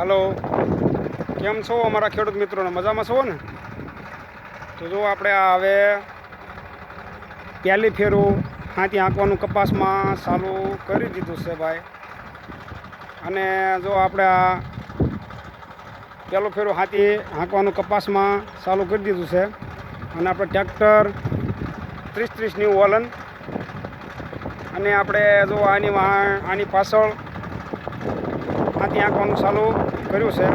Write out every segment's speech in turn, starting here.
હાલો. કેમ છો અમારા ખેડૂત મિત્રોને? મજામાં છો ને? તો જો આપણે હવે પહેલી ફેરું હાથી હાંકવાનું કપાસમાં ચાલુ કરી દીધું છે ભાઈ. અને જો આપણે આ પહેલું ફેરું હાથી હાંકવાનું કપાસમાં ચાલુ કરી દીધું છે. અને આપણે ટ્રેક્ટર ત્રીસ ત્રીસની વલન અને આપણે જો આની આની પાછળ હાથી આંકવાનું ચાલુ કર્યું છે.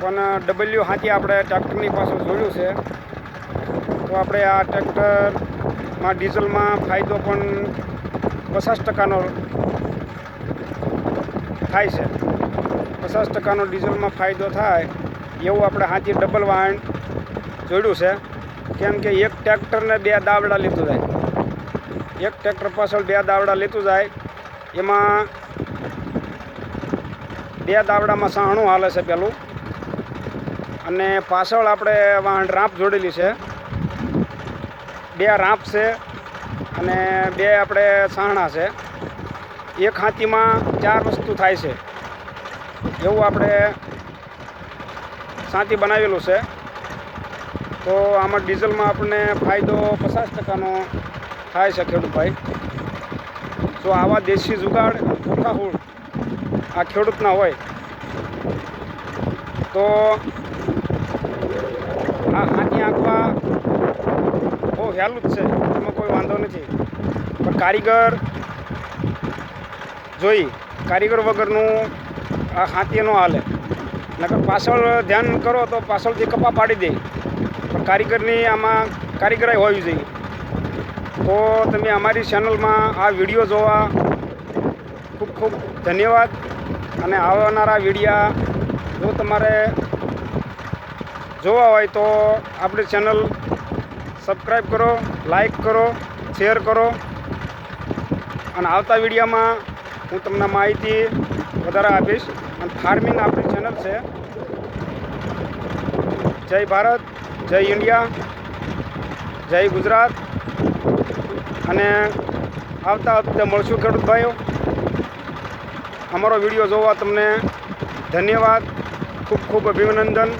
પણ ડબલ્યુ હાથી આપણે ટ્રેક્ટરની પાસે જોડ્યું છે. તો આપણે આ ટ્રેક્ટરમાં ડીઝલમાં ફાયદો પણ પચાસ ટકાનો થાય છે. પચાસ ટકાનો ડીઝલમાં ફાયદો થાય એવું આપણે હાથી ડબલ વાહન જોડ્યું છે. કેમ કે એક ટ્રેક્ટરને બે દાવડા લીધું જાય. એક ટ્રેક્ટર પાછળ બે દાવડા લીધું જાય. એમાં બે દાવડામાં સાહણું હાલે છે પેલું. અને પાછળ આપણે વાહન રાંપ જોડેલી છે. બે રાંપ છે અને બે આપણે સાહણા છે. એક હાથીમાં ચાર વસ્તુ થાય છે. એવું આપણે સાંતી બનાવેલું છે. તો આમાં ડીઝલમાં આપણને ફાયદો પચાસ ટકાનો થાય છે ખેડૂતભાઈ. તો આવા દેશી જુગાડ ફૂટાફૂટ આ ખેડૂતના હોય. તો આ હાથી આંકવા બહુ સહેલું જ છે, એમાં કોઈ વાંધો નથી. પણ કારીગર જોઈ, કારીગર વગરનું આ હાથી ન હાલે. નકર પાછળ ધ્યાન કરો તો પાછળથી કપા પાડી દે. પણ કારીગરની આમાં કારીગરાઈ હોવી જોઈએ. તો તમે અમારી ચેનલમાં આ વીડિયો જોવા ખૂબ ધન્યવાદ અને આવનારા વિડીયા જો તમારે જોવા હોય તો આપણી ચેનલ સબસ્ક્રાઈબ કરો લાઈક કરો, શેર કરો. અને આવતા વિડીયામાં હું તમને માહિતી વધારે આપીશ. અને ફાર્મિંગ આપણી ચેનલ છે. જય ભારત, જય ઇન્ડિયા, જય ગુજરાત. અને આવતા વખતે મળશું ખેડૂત ભાઈઓ. અમારો વીડિયો જોવા તમને ધન્યવાદ. ખૂબ ખૂબ અભિનંદન.